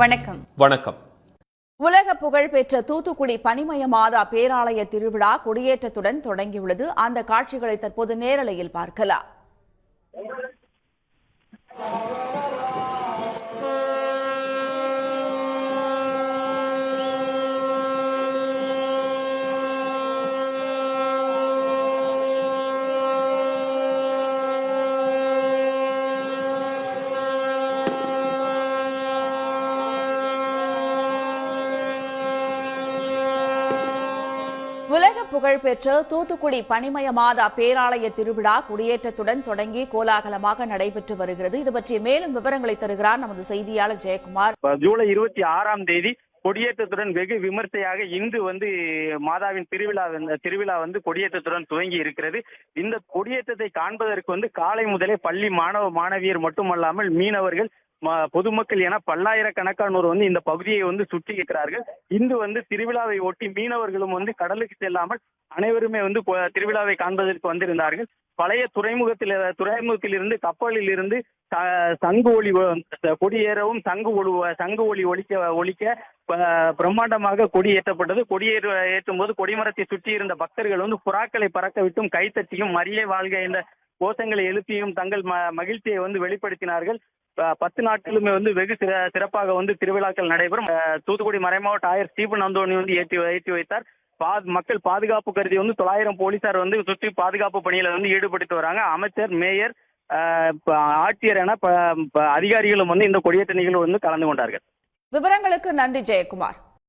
வணக்கம். வணக்கம். உலக புகழ் பெற்ற தூத்துக்குடி பனிமய மாதா பேராலய திருவிழா கொடியேற்றத்துடன் தொடங்கியுள்ளது. அந்த காட்சிகளை தற்போது நேரலையில் பார்க்கலாம். உலக பெற்ற தூத்துக்குடி பனிமய மாதா பேராலய திருவிழா குடியேற்றத்துடன் தொடங்கி கோலாகலமாக நடைபெற்று வருகிறது. இது பற்றிய மேலும் விவரங்களை தருகிறார் நமது செய்தியாளர் ஜெயக்குமார். ஜூலை இருபத்தி ஆறாம் தேதி கொடியேற்றத்துடன் வெகு விமர்சையாக இன்று வந்து மாதாவின் திருவிழா திருவிழா வந்து கொடியேற்றத்துடன் துவங்கி இருக்கிறது. இந்த கொடியேற்றத்தை காண்பதற்கு வந்து காலை முதலே பள்ளி மாணவ மாணவியர் மட்டுமல்லாமல் மீனவர்கள் பொதுமக்கள் என பல்லாயிரக்கணக்கானோர் வந்து இந்த பகுதியை வந்து சுற்றி இருக்கிறார்கள். இந்து வந்து திருவிழாவை ஒட்டி மீனவர்களும் வந்து கடலுக்கு செல்லாமல் அனைவருமே வந்து திருவிழாவை காண்பதற்கு வந்திருந்தார்கள். பழைய துறைமுகத்தில் துறைமுகத்தில் இருந்து கப்பலில் இருந்து ச- சங்கு ஒளி கொடியேறவும் சங்கு ஒளி சங்கு ஒளி ஒழிக்க ஒழிக்க பிரம்மாண்டமாக கொடி ஏற்றப்பட்டது. கொடியேற ஏற்றும் போது கொடிமரத்தை சுற்றி இருந்த பக்தர்கள் வந்து புறாக்களை பறக்க விட்டும் கைத்தட்டியும் மரியே வாழ்க என்ற கோஷங்களை எழுப்பியும் தங்கள் ம- மகிழ்ச்சியை வந்து வெளிப்படுத்தினார்கள். பத்து நாட்களுமே வந்து வெகு சிறப்பாக வந்து திருவிழாக்கள் நடைபெறும். தூத்துக்குடி மறைமாவட்ட ஆயர் ஸ்டீபன் அந்தோணி வந்து ஏற்றி ஏற்றி வைத்தார். பா- மக்கள் பாதுகாப்பு கருதி வந்து தொள்ளாயிரம் போலீசார் வந்து சுற்றி பாதுகாப்பு பணியில வந்து ஈடுபடுத்தி வராங்க. அமைச்சர் மேயர் ஆட்சியர் என ப- அதிகாரிகளும் வந்து இந்த கொடியேற்ற நிகழ்வு வந்து கலந்து கொண்டார்கள். விவரங்களுக்கு நன்றி ஜெயக்குமார்.